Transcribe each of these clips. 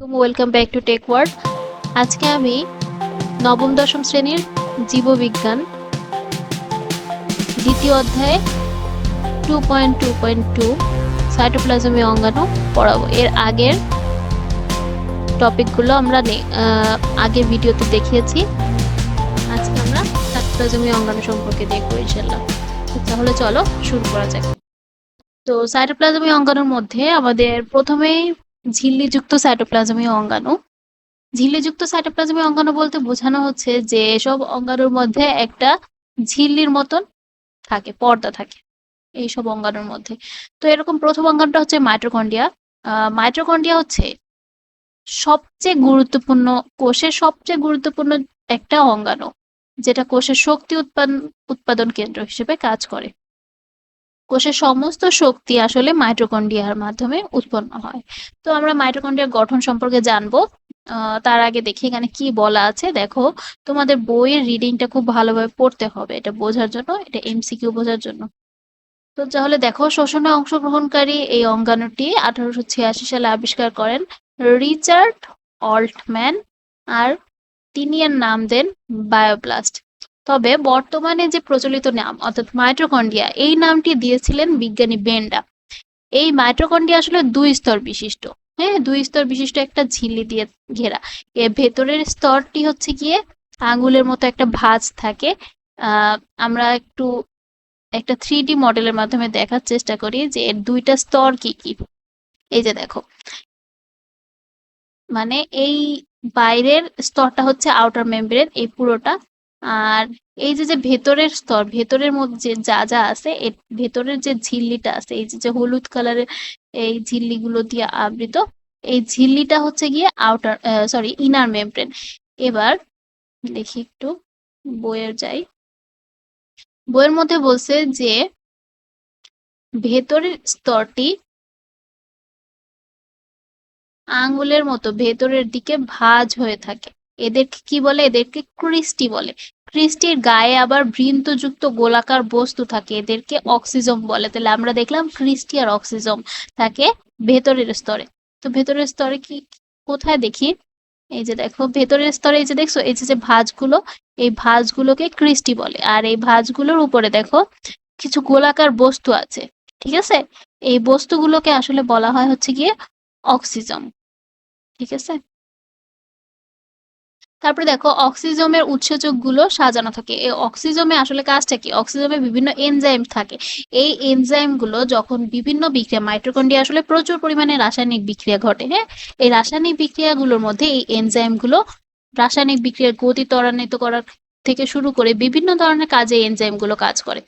Welcome back to tech word আজকে আমি নবম, দশম শ্রেণির জীববিজ্ঞান দ্বিতীয় অধ্যায়ে two point two point two সাইটোপ্লাজমীয় অঙ্গাণু পড়াবো। এর আগের টপিকগুলো আমরা আগের ভিডিওতে দেখিয়েছি। আজকে আমরা সাইটোপ্লাজমীয় অঙ্গাণু সম্পর্কে দেখব ইনশাল্লাহ তাহলে চলো শুরু করা যাক। তো সাইটোপ্লাজমীয় অঙ্গাণুর মধ্যে আমাদের প্রথমেই ঝিল্লিযুক্ত সাইটোপ্লাজমীয় অঙ্গাণু। ঝিল্লিযুক্ত সাইটোপ্লাজমীয় অঙ্গাণু বলতে বোঝানো হচ্ছে যে এসব অঙ্গাণুর মধ্যে একটা ঝিল্লির মতন থাকে, পর্দা থাকে এইসব অঙ্গাণুর মধ্যে। তো এরকম প্রথম অঙ্গাণুটা হচ্ছে মাইটোকন্ড্রিয়া মাইটোকন্ড্রিয়া হচ্ছে সবচেয়ে গুরুত্বপূর্ণ, কোষের সবচেয়ে গুরুত্বপূর্ণ একটা অঙ্গাণু, যেটা কোষের শক্তি উৎপাদন উৎপাদন কেন্দ্র হিসেবে কাজ করে। কোষের সমস্ত শক্তি আসলে মাইটোকন্ড্রিয়ার মাধ্যমে উৎপন্ন হয়। তো আমরা মাইটোকন্ড্রিয়ার গঠন সম্পর্কে জানব। তার আগে দেখি এখানে কি বলা আছে। দেখো, তোমাদের বইয়ের রিডিংটা খুব ভালোভাবে পড়তে হবে। এটা বোঝার জন্য, এটা এমসিকিউ বোঝার জন্য। তো তাহলে দেখো, শোষণে অংশগ্রহণকারী এই অঙ্গাণুটি আঠারোশো ছিয়াশি সালে আবিষ্কার করেন রিচার্ড অল্টম্যান। আর তিনি এর নাম দেন বায়োপ্লাস্ট তবে বর্তমানে যে প্রচলিত নাম, অর্থাৎ মাইটোকন্ড্রিয়া, এই নামটি দিয়েছিলেন বিজ্ঞানী বেন্ডা। এই মাইটোকন্ড্রিয়া আসলে দুই স্তর বিশিষ্ট। হ্যাঁ দুই স্তর বিশিষ্ট একটা ঝিল্লি দিয়ে ঘেরা। এর ভেতরের স্তরটি হচ্ছে গিয়ে আঙ্গুলের মতো একটা ভাঁজ থাকে। আমরা একটু একটা থ্রি ডি মডেলের মাধ্যমে দেখার চেষ্টা করি যে এর দুইটা স্তর কি কি। এই যে দেখো। মানে এই বাইরের স্তরটা হচ্ছে আউটার মেমব্রেন, এই পুরোটা আর এই যে যে ভেতরের স্তর, ভেতরের মধ্যে যা যা আছে ভেতরের যে ঝিল্লিটা আছে, এই যে যে হলুদ কালারের এই ঝিল্লিগুলো দিয়ে আবৃত, এই ঝিল্লিটা হচ্ছে গিয়ে আউটার সরি ইনার মেমব্রেন এবার দেখি একটু বইয়ের যাই। বইয়ের মধ্যে বলছে যে, ভেতরের স্তরটি আঙ্গুলের মতো, ভেতরের দিকে ভাঁজ হয়ে থাকে। এদেরকে কি বলে? এদেরকে ক্রিস্টি বলে। ক্রিস্টির গায়ে আবার বৃন্তযুক্ত গোলাকার বস্তু থাকে। এদেরকে অক্সিজম বলে। তাহলে আমরা দেখলাম ক্রিস্টি আর অক্সিজম থাকে ভেতরের স্তরে। তো ভেতরের স্তরে কি, কোথায় দেখি? এই যে দেখো, ভেতরের স্তরে এই যে দেখছ, এই যে ভাঁজগুলো, এই ভাঁজগুলোকে ক্রিস্টি বলে। আর এই ভাঁজগুলোর উপরে দেখো, কিছু গোলাকার বস্তু আছে। ঠিক আছে? এই বস্তুগুলোকে আসলে বলা হয় হচ্ছে গিয়ে অক্সিজম। ঠিক আছে? তারপরে দেখো, অক্সিজমের উৎসেচকগুলো সাজানো থাকে। এই অক্সিজমে আসলে কাজটা কি? অক্সিজমে বিভিন্ন এনজাইম থাকে। এই এনজাইমগুলো যখন বিভিন্ন বিক্রিয়া মাইটোকন্ড্রিয়া আসলে প্রচুর পরিমাণে রাসায়নিক বিক্রিয়া ঘটে হ্যাঁ? এই রাসায়নিক বিক্রিয়াগুলোর মধ্যে এই এনজাইমগুলো রাসায়নিক বিক্রিয়ার গতি ত্বরান্বিত করার থেকে শুরু করে বিভিন্ন ধরনের কাজে এনজাইমগুলো কাজ করে।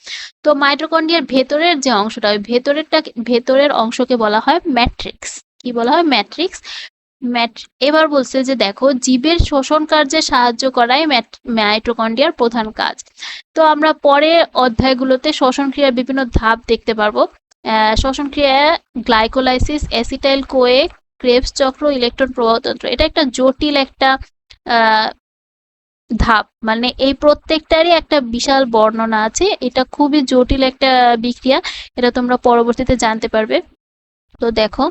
তো মাইটোকন্ড্রিয়ার ভেতরের যে অংশটা, ওই ভেতরেরটা ভেতরের অংশকে বলা হয় ম্যাট্রিক্স কি বলা হয়? ম্যাট্রিক্স ম্যাট, এবার বলছে যে দেখো, জীবের শোষণ কার্যে সাহায্য করাই মাইটোকন্ড্রিয়ার প্রধান কাজ। তো আমরা পরে অধ্যায়গুলোতে শ্বসন ক্রিয়ার বিভিন্ন ধাপ দেখতে পারব। শ্বসন ক্রিয়া গ্লাইকোলাইসিস অ্যাসিটাইল কোয়ে ক্রেবস চক্র, ইলেকট্রন প্রবাহতন্ত্র এটা একটা জটিল একটা ধাপ। মানে এই প্রত্যেকটারই একটা বিশাল বর্ণনা আছে। এটা খুবই জটিল একটা বিক্রিয়া। এটা তোমরা পরবর্তীতে জানতে পারবে। তো দেখো,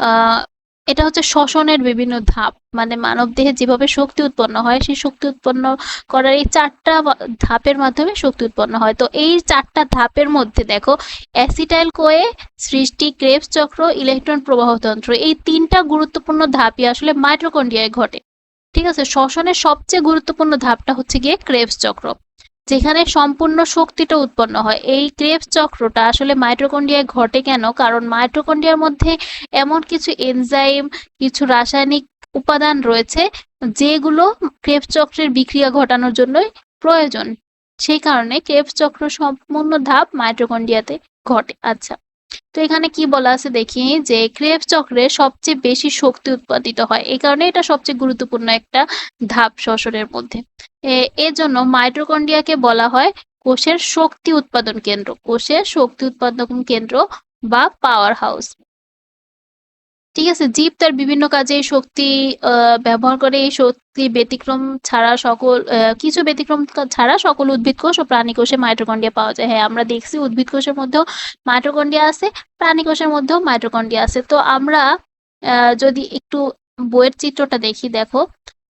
আহ এটা হচ্ছে শ্বসনের বিভিন্ন ধাপ। মানে মানব দেহে যেভাবে শক্তি উৎপন্ন হয়, সেই শক্তি উৎপন্ন করার এই চারটা ধাপের মাধ্যমে শক্তি উৎপন্ন হয়। তো এই চারটা ধাপের মধ্যে দেখো অ্যাসিটাইল কোয়ে সৃষ্টি ক্রেবস চক্র, ইলেকট্রন প্রবাহতন্ত্র এই তিনটা গুরুত্বপূর্ণ ধাপই আসলে মাইটোকন্ড্রিয়ায় ঘটে। ঠিক আছে? শ্বসনের সবচেয়ে গুরুত্বপূর্ণ ধাপটা হচ্ছে গিয়ে ক্রেবস চক্র। যেখানে সম্পূর্ণ শক্তিটা উৎপন্ন হয়। এই ক্রেবস চক্রটা আসলে মাইটোকন্ড্রিয়ায় ঘটে কেন? কারণ মাইটোকন্ড্রিয়ার মধ্যে এমন কিছু এনজাইম, কিছু রাসায়নিক উপাদান রয়েছে, যেগুলো ক্রেবস চক্রের বিক্রিয়া ঘটানোর জন্যই প্রয়োজন। সেই কারণে ক্রেবস চক্র সম্পূর্ণ ধাপ মাইটোকন্ড্রিয়াতে ঘটে। আচ্ছা তো এখানে কি বলা আছে দেখি, যে ক্রেবস চক্রে সবচেয়ে বেশি শক্তি উৎপাদিত হয়। এই কারণে এটা সবচেয়ে গুরুত্বপূর্ণ একটা ধাপ শ্বসনের মধ্যে। এজন্য মাইটোকন্ড্রিয়াকে বলা হয় কোষের শক্তি উৎপাদন কেন্দ্র, কোষের শক্তি উৎপাদন কেন্দ্র বা পাওয়ার হাউস। ঠিক আছে, জীব তার বিভিন্ন কাজে শক্তি ব্যবহার করে এই শক্তি ব্যতিক্রম ছাড়া সকল কিছু ব্যতিক্রম ছাড়া সকল উদ্ভিদ কোষ ও প্রাণী কোষে মাইটোকন্ড্রিয়া পাওয়া যায়। হ্যাঁ আমরা দেখছি উদ্ভিদ কোষের মধ্যেও মাইটোকন্ড্রিয়া আছে, প্রাণী কোষের মধ্যেও মাইটোকন্ড্রিয়া আছে। তো আমরা যদি একটু বইয়ের চিত্রটা দেখি, দেখো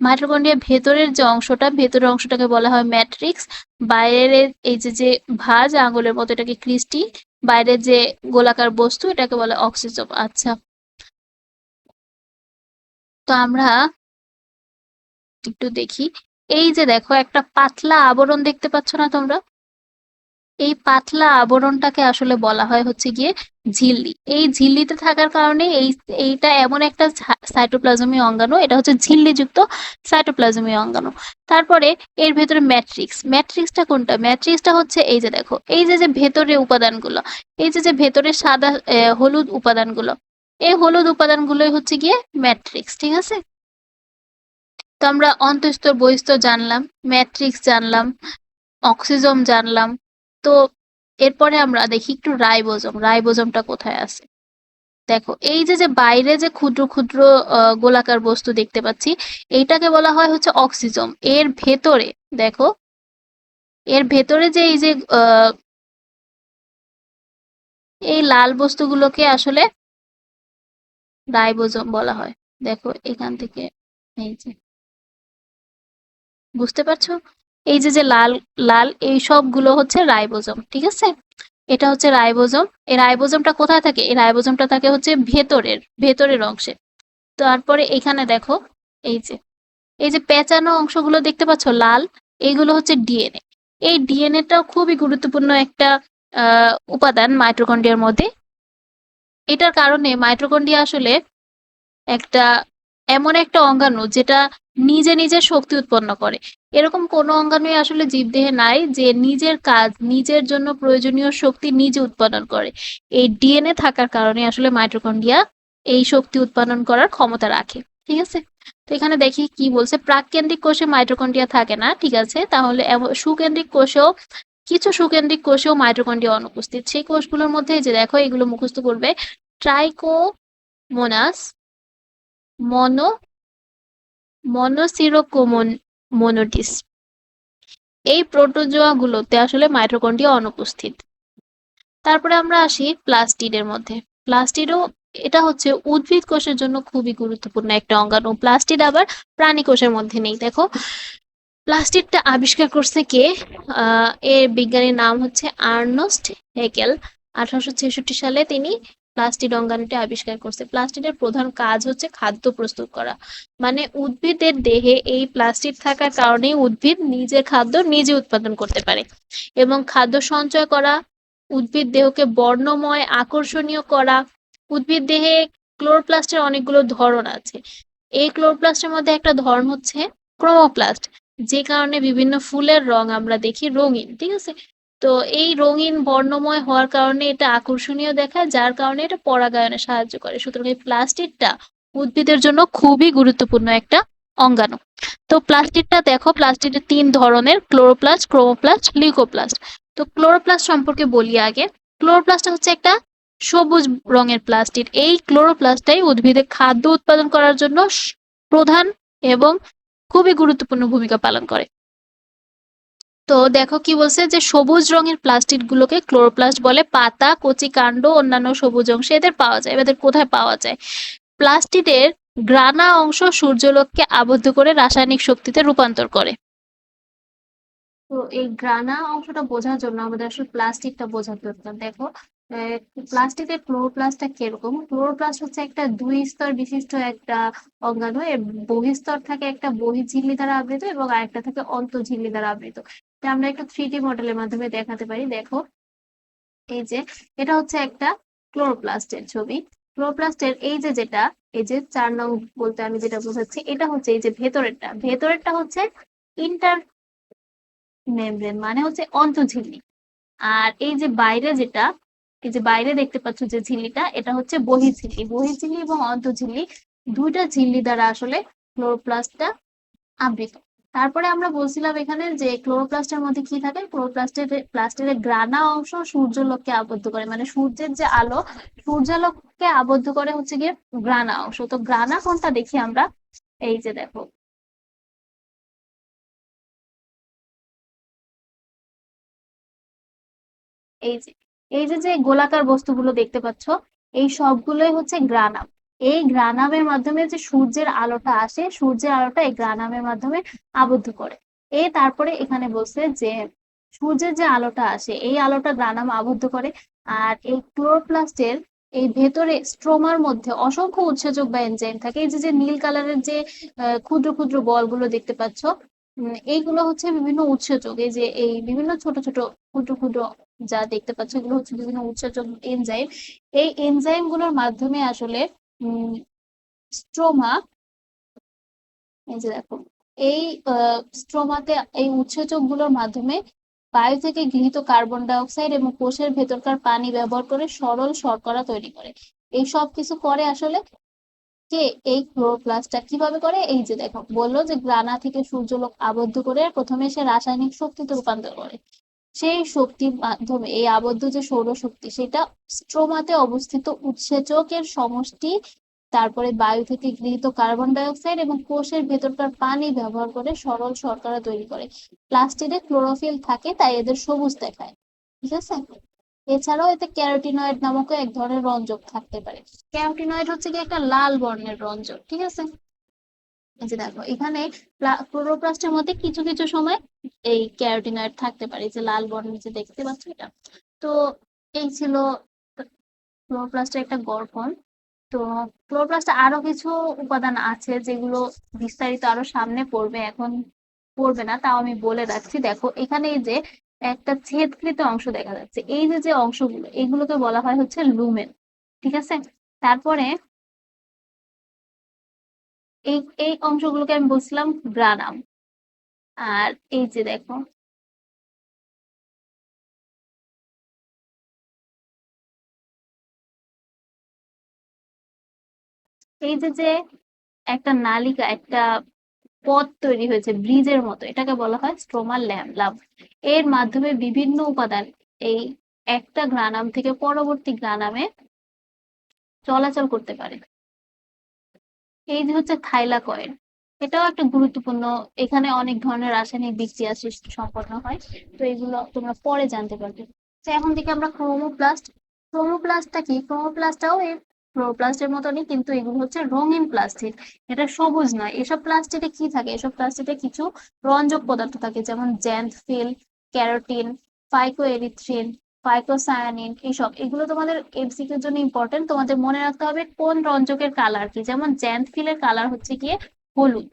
মাইটোকন্ড্রিয়ার ভেতরের যে অংশটা, ভেতরের অংশটাকে বলা হয় ম্যাট্রিক্স বাইরের এই যে যে ভাঁজ আঙুলের মতো এটাকে ক্রিস্টি বাইরের যে গোলাকার বস্তু এটাকে বলে অক্সিজম আচ্ছা তো আমরা একটু দেখি। এই যে দেখো, একটা পাতলা আবরণ দেখতে পাচ্ছ না তোমরা? এই পাতলা আবরণটাকে আসলে বলা হয় হচ্ছে গিয়ে ঝিল্লি। এই ঝিল্লিতে থাকার কারণে এই, এইটা এমন একটা সাইটোপ্লাজমীয় অঙ্গাণু, এটা হচ্ছে ঝিল্লিযুক্ত সাইটোপ্লাজমীয় অঙ্গাণু। তারপরে এর ভেতরে ম্যাট্রিক্স ম্যাট্রিক্সটা কোনটা? ম্যাট্রিক্সটা হচ্ছে এই যে দেখো, এই যে যে ভেতরে উপাদানগুলো, এই যে যে ভেতরে সাদা হলুদ উপাদানগুলো এই হলুদ উপাদানগুলোই হচ্ছে গিয়ে ম্যাট্রিক্স ঠিক আছে? তো আমরা অন্তঃস্তর বহিস্তর জানলাম ম্যাট্রিক্স জানলাম অক্সিজম জানলাম, তো এরপরে আমরা দেখি একটু রাইবোজম, রাইবোজমটা কোথায় আছে? দেখো, এই যে যে বাইরে যে ক্ষুদ্র ক্ষুদ্র গোলাকার বস্তু দেখতে পাচ্ছি, এইটাকে বলা হয় হচ্ছে অক্সিজম এর ভেতরে, দেখো, এর ভেতরে যে এই যে এই লাল বস্তুগুলোকে আসলে রাইবোজোম বলা হয়। দেখো, এখান থেকে এই যে। বুঝতে পারছ? এই যে যে লাল লাল, এই সবগুলো হচ্ছে রাইবোজোম, ঠিক আছে? এটা হচ্ছে রাইবোজোম। এই রাইবোজোমটা কোথায় থাকে? এই রাইবোজোমটা থাকে হচ্ছে ভেতরের ভেতরের অংশে। তারপরে এখানে দেখো, এই যে এই যে পেঁচানো অংশগুলো দেখতে পাচ্ছ, লাল এইগুলো হচ্ছে ডিএনএ। এই ডিএনএটাও খুবই গুরুত্বপূর্ণ একটা উপাদান মাইটোকন্ড্রিয়ার মধ্যে। এটার কারণে মাইটোকন্ড্রিয়া আসলে একটা এমন একটা অঙ্গাণু যেটা নিজে নিজে শক্তি উৎপন্ন করে। এরকম কোনো অঙ্গাণুই আসলে জীবদেহে নাই যে নিজের কাজ, নিজের জন্য প্রয়োজনীয় শক্তি নিজে উৎপাদন করে। এই ডিএনএ থাকার কারণে আসলে মাইটোকন্ড্রিয়া এই শক্তি উৎপাদন করার ক্ষমতা রাখে, ঠিক আছে? তো এখানে দেখি কি বলছে, প্রাককেন্দ্রিক কোষে মাইটোকন্ড্রিয়া থাকে না, ঠিক আছে? তাহলে সুকেন্দ্রিক কোষেও কিছু সুকেন্দ্রিক কোষেও মাইটোকন্ড্রিয়া অনুপস্থিত সেই কোষগুলোর মধ্যে যে দেখো এগুলো মুখস্থ করবে, ট্রাইকোমোনাস, মনো মনোসিরোকোমন মোনোটিস এই প্রোটোজোয়াগুলোতে আসলে মাইটোকন্ড্রিয়া অনুপস্থিত তারপরে আমরা আসি প্লাস্টিডের মধ্যে। প্লাস্টিডও, এটা হচ্ছে উদ্ভিদ কোষের জন্য খুবই গুরুত্বপূর্ণ একটা অঙ্গাণু। প্লাস্টিড আবার প্রাণী কোষের মধ্যে নেই। দেখো প্লাস্টিডটা আবিষ্কার করছে কে? এর বিজ্ঞানীর নাম হচ্ছে আর্নস্ট হেকেল। আঠারোশো ছেষট্টি সালে তিনি প্লাস্টিড অঙ্গাণুটি আবিষ্কার করছে। প্লাস্টিডের প্রধান কাজ হচ্ছে খাদ্য প্রস্তুত করা। মানে উদ্ভিদের দেহে এই প্লাস্টিক থাকার কারণে উদ্ভিদ নিজের খাদ্য নিজে উৎপাদন করতে পারে এবং খাদ্য সঞ্চয় করা, উদ্ভিদ দেহকে বর্ণময়, আকর্ষণীয় করা। উদ্ভিদ দেহে ক্লোরোপ্লাস্টের অনেকগুলো ধরন আছে। এই ক্লোরোপ্লাস্টের মধ্যে একটা ধরন হচ্ছে ক্রোমোপ্লাস্ট। যে কারণে বিভিন্ন ফুলের রং আমরা দেখি রঙিন, ঠিক আছে? তো এই রঙিন বর্ণময় হওয়ার কারণে এটা আকর্ষণীয় দেখায়, যার কারণে এটা পরাগায়নে সাহায্য করে। সুতরাং এই প্লাস্টিকটা উদ্ভিদের জন্য খুবই গুরুত্বপূর্ণ একটা অঙ্গাণু। তো প্লাস্টিকটা দেখো, প্লাস্টিকের তিন ধরনের, ক্লোরোপ্লাস্ট, ক্রোমোপ্লাস্ট লিউকোপ্লাস্ট তো ক্লোরোপ্লাস্ট সম্পর্কে বলি আগে। ক্লোরোপ্লাস্ট হচ্ছে একটা সবুজ রঙের প্লাস্টিক। এই ক্লোরোপ্লাস্টটাই উদ্ভিদে খাদ্য উৎপাদন করার জন্য প্রধান এবং খুবই গুরুত্বপূর্ণ ভূমিকা পালন করে। তো দেখো কি বলছে যে সবুজ রঙের প্লাস্টিক গুলোকে ক্লোরোপ্লাস্ট বলে, পাতা, কচি কাণ্ড, অন্যান্য সবুজ অংশে এদের পাওয়া যায়, এদের কোথায় পাওয়া যায়? প্লাস্টিকের গ্রানা অংশ সূর্যলোককে আবদ্ধ করে রাসায়নিক শক্তিতে রূপান্তর করে। তো এই গ্রানা অংশটা বোঝার জন্য আমাদের আসলে প্লাস্টিকটা বোঝার দরকার। দেখো প্লাস্টিকের ক্লোরোপ্লাস্টটা কীরকম? ক্লোরোপ্লাস্ট হচ্ছে একটা দুই স্তর বিশিষ্ট একটা অঙ্গাণু, এর বহিস্তর থাকে একটা বহিঃঝিল্লি দ্বারা আবৃত এবং আরেকটা থাকে অন্তঃঝিল্লি দ্বারা আবৃত। এটা আমরা একটা থ্রি ডি মডেলের মাধ্যমে দেখাতে পারি। দেখো, এই যে, এটা হচ্ছে একটা ক্লোরোপ্লাস্টের ছবি। ক্লোরোপ্লাস্টের এই যে যেটা, এই যে চার নং বলতে আমি যেটা বোঝাচ্ছি, এটা হচ্ছে এই যে ভেতরেরটা। ভেতরেরটা হচ্ছে ইন্টার মেমব্রেন মানে হচ্ছে অন্তঃঝিল্লি আর এই যে বাইরে যেটা এই যে বাইরে দেখতে পাচ্ছ যে ঝিল্লিটা, এটা হচ্ছে বহিঃঝিল্লি বহিঃঝিল্লি এবং অন্তঃঝিল্লি দুইটা ঝিল্লি দ্বারা আসলে ক্লোরোপ্লাস্টটা আবৃত। তারপরে আমরা বলছিলাম এখানে যে ক্লোরোপ্লাস্টের মধ্যে কি থাকে? ক্লোরোপ্লাস্টের প্লাস্টের গ্রানা অংশ সূর্যালোককে আবদ্ধ করে। মানে সূর্যের যে আলো, সূর্যালোককে আবদ্ধ করে হচ্ছে গিয়ে গ্রানা অংশ। তো গ্রানা কোনটা দেখি আমরা? এই যে দেখো। এই যে এই যে যে গোলাকার বস্তুগুলো দেখতে পাচ্ছ, এই সবগুলোই হচ্ছে গ্রানাম। এই গ্রানামের মাধ্যমে যে সূর্যের আলোটা আসে, সূর্যের আলোটা এই গ্রানামের মাধ্যমে আবদ্ধ করে। এ তারপরে এখানে বলছে যে, সূর্যের যে আলোটা আসে, এই আলোটা গ্রানাম আবদ্ধ করে। আর এই ক্লোরোপ্লাস্টের এই ভেতরে স্ট্রোমার মধ্যে অসংখ্য উৎসেচক বা এনজাইম থাকে। এই যে যে নীল কালারের যে ক্ষুদ্র ক্ষুদ্র বলগুলো দেখতে পাচ্ছ এইগুলো হচ্ছে বিভিন্ন উৎসেচক। এই যে, এই বিভিন্ন ছোট ছোট, ক্ষুদ্র ক্ষুদ্র যা দেখতে পাচ্ছ এগুলো হচ্ছে বিভিন্ন উৎসেচক এনজাইম এই এনজাইমগুলোর মাধ্যমে আসলে স্ট্রোমা এই যে দেখো, এই স্ট্রোমাতে এই উৎসেচকগুলোর মাধ্যমে বায়ু থেকে গৃহীত কার্বন ডাই অক্সাইড এবং কোষের ভেতরকার পানি ব্যবহার করে সরল শর্করা তৈরি করে। এই সব কিছু করে আসলে কে? এই ক্লোরোপ্লাস্টটা কীভাবে করে? এই যে দেখো, বলল যে গ্রানা থেকে সূর্যলোক আবদ্ধ করে প্রথমে সে রাসায়নিক শক্তিতে রূপান্তর করে। সেই শক্তির মাধ্যমে, এই আবদ্ধ যে সৌরশক্তি, সেটা স্ট্রোমাতে অবস্থিত উৎসেচকের সমষ্টি, তারপরে বায়ু থেকে গৃহীত কার্বন ডাই অক্সাইড এবং কোষের ভেতরকার পানি ব্যবহার করে সরল শর্করা তৈরি করে। প্লাস্টিডে ক্লোরোফিল থাকে, তাই এদের সবুজ দেখায়। ঠিক আছে? এছাড়াও এতে ক্যারোটিনয়েড নামক এক ধরনের রঞ্জক থাকতে পারে। ক্যারোটিনয়েড হচ্ছে কি একটা লাল বর্ণের রঞ্জক, ঠিক আছে? এই যে দেখো, এখানে ক্লোরোপ্লাস্টের মধ্যে কিছু কিছু সময় এই ক্যারোটিনয়েড থাকতে পারে যে লাল বর্ণের যে দেখতে পাচ্ছ এটা। তো এই ছিল ক্লোরোপ্লাস্টের একটা গঠন। তো ক্লোরোপ্লাস্টে আরও কিছু উপাদান আছে যেগুলো বিস্তারিত আরও সামনে পড়বে, এখন পড়বে না, তাও আমি বলে রাখছি। দেখো, এখানে এই যে একটা ছেদকৃত অংশ দেখা যাচ্ছে। এই যে যে অংশগুলো, এগুলোকে বলা হয় হচ্ছে লুমেন, ঠিক আছে? তারপরে এই এই অংশগুলোকে আমি বলছিলাম গ্রানাম। আর এই যে দেখো। এই যে যে একটা নালিকা, একটা পথ তৈরি হয়েছে ব্রিজের মতো, এটাকে বলা হয় স্ট্রোমাল লাভ এর মাধ্যমে বিভিন্ন উপাদান এই একটা গ্রানাম থেকে পরবর্তী গ্রানামে চলাচল করতে পারে। এই যে হচ্ছে থাইলাকয়েড এটাও একটা গুরুত্বপূর্ণ, এখানে অনেক ধরনের রাসায়নিক বিক্রিয়া সৃষ্টি সম্পন্ন হয়, তো এগুলো তোমরা পরে জানতে পারবে। তো এখন থেকে আমরা ক্রোমোপ্লাস্ট, ক্রোমোপ্লাস্টটা কি? ক্রোমোপ্লাস্টটাও এই ক্লোরোপ্লাস্টের মতনই, কিন্তু এগুলো হচ্ছে রঙিন প্লাস্টিক, এটা সবুজ নয়, এসব প্লাস্টিকে কি থাকে? এসব প্লাস্টিকে কিছু রঞ্জক পদার্থ থাকে, যেমন জ্যান্থফিল ক্যারোটিন, ফাইকোএরিথ্রিন ফাইকোসায়ানিন এইসব এগুলো তোমাদের এমসিকিউর জন্য ইম্পর্টেন্ট তোমাদের মনে রাখতে হবে কোন রঞ্জকের কালার কি? যেমন জ্যান্থফিলের কালার হচ্ছে গিয়ে হলুদ।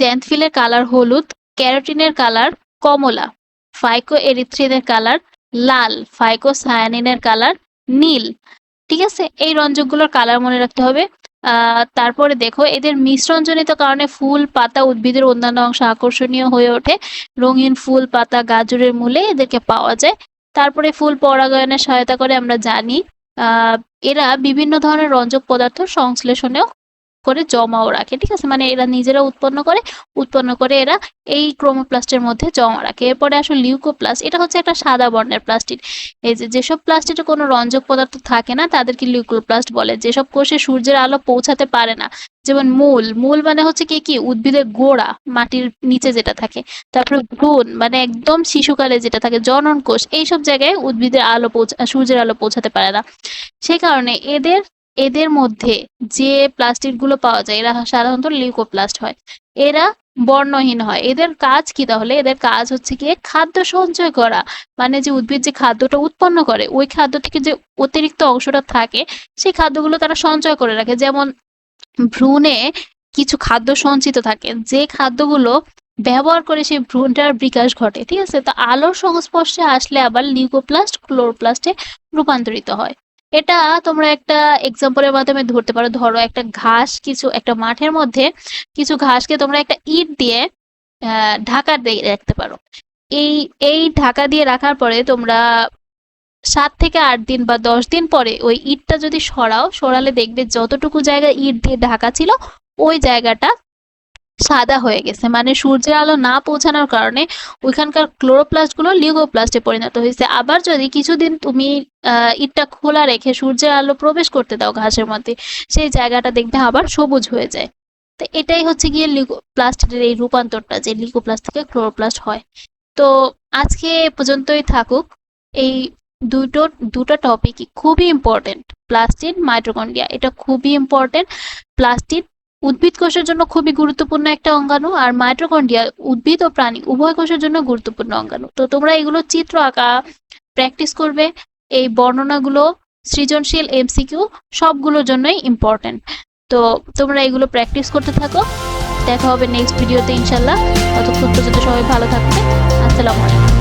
জ্যান্থফিলের কালার হলুদ ক্যারোটিনের কালার কমলা ফাইকোএরিথ্রিনের কালার লাল ফাইকো সায়ানিনের কালার নীল। ঠিক আছে? এই রঞ্জকগুলোর কালার মনে রাখতে হবে। তারপরে দেখো, এদের মিশ্রণজনিত কারণে ফুল, পাতা, উদ্ভিদের অন্যান্য অংশ আকর্ষণীয় হয়ে ওঠে। রঙিন ফুল, পাতা, গাজরের মূলে এদেরকে পাওয়া যায়। তারপরে ফুল পরাগায়নে সহায়তা করে আমরা জানি। এরা বিভিন্ন ধরনের রঞ্জক পদার্থ সংশ্লেষণেও করে জমাও রাখে, ঠিক আছে? মানে এরা নিজেরা উৎপন্ন করে উৎপন্ন করে এরা এই ক্রোমোপ্লাস্টের মধ্যে জমা রাখে। এরপরে আসলে লিউকোপ্লাস্ট এটা হচ্ছে একটা সাদা বর্ণের প্লাস্টিক এই যে, যেসব প্লাস্টিকে কোনো রঞ্জক পদার্থ থাকে না, তাদেরকে লিউকোপ্লাস্ট বলে। যেসব কোষে সূর্যের আলো পৌঁছাতে পারে না, যেমন মূল। মূল মানে হচ্ছে কি কি? উদ্ভিদের গোড়া, মাটির নিচে যেটা থাকে। তারপরে ভ্রূণ মানে একদম শিশুকালে যেটা থাকে, জনন কোষ, এইসব জায়গায় উদ্ভিদের আলো পৌঁছা, সূর্যের আলো পৌঁছাতে পারে না। সেই কারণে এদের এদের মধ্যে যে প্লাস্টিকগুলো পাওয়া যায়, এরা সাধারণত লিউকোপ্লাস্ট হয়। এরা বর্ণহীন হয়। এদের কাজ কি তাহলে? এদের কাজ হচ্ছে গিয়ে খাদ্য সঞ্চয় করা। মানে যে উদ্ভিদ যে খাদ্যটা উৎপন্ন করে, ওই খাদ্য থেকে যে অতিরিক্ত অংশটা থাকে, সেই খাদ্যগুলো তারা সঞ্চয় করে রাখে। যেমন ভ্রূণে কিছু খাদ্য সঞ্চিত থাকে, যে খাদ্যগুলো ব্যবহার করে সেই ভ্রূণটার বিকাশ ঘটে, ঠিক আছে? তো আলোর সংস্পর্শে আসলে আবার লিউকোপ্লাস্ট ক্লোরোপ্লাস্টে রূপান্তরিত হয়। এটা তোমরা একটা এক্সাম্পলের মাধ্যমে ধরতে পারো। ধরো একটা ঘাস কিছু, একটা মাঠের মধ্যে কিছু ঘাসকে তোমরা একটা ইট দিয়ে ঢাকা দিয়ে রাখতে পারো। এই এই ঢাকা দিয়ে রাখার পরে তোমরা সাত থেকে আট দিন বা দশ দিন পরে ওই ইটটা যদি সরাও, সরালে দেখবে যতটুকু জায়গা ইট দিয়ে ঢাকা ছিল, ওই জায়গাটা সাদা হয়ে গেছে। মানে সূর্যের আলো না পৌঁছানোর কারণে ওইখানকার ক্লোরোপ্লাস্টগুলো লিউকোপ্লাস্টে পরিণত হয়েছে। আবার যদি কিছুদিন তুমি ইটটা খোলা রেখে সূর্যের আলো প্রবেশ করতে দাও ঘাসের মধ্যে, সেই জায়গাটা দেখবে আবার সবুজ হয়ে যায়। তো এটাই হচ্ছে গিয়ে লিউকোপ্লাস্টের এই রূপান্তরটা, যে লিউকোপ্লাস্ট থেকে ক্লোরোপ্লাস্ট হয়। তো আজকে পর্যন্তই থাকুক। এই দুটো দুটো টপিকই খুবই ইম্পর্টেন্ট প্লাস্টিড মাইটোকন্ড্রিয়া। এটা খুবই ইম্পর্টেন্ট প্লাস্টিড উদ্ভিদ কোষের জন্য খুবই গুরুত্বপূর্ণ একটা অঙ্গাণু, আর মাইটোকন্ড্রিয়া উদ্ভিদ ও প্রাণী উভয় কোষের জন্য গুরুত্বপূর্ণ অঙ্গাণু। তো তোমরা এগুলো চিত্র আঁকা প্র্যাকটিস করবে। এই বর্ণনাগুলো সৃজনশীল এমসিকিউ সবগুলোর জন্যই ইম্পর্টেন্ট তো তোমরা এগুলো প্র্যাকটিস করতে থাকো। দেখা হবে নেক্সট ভিডিওতে ইনশাল্লাহ। ততক্ষণ পর্যন্ত সবাই ভালো থাকবে। আসসালামু আলাইকুম।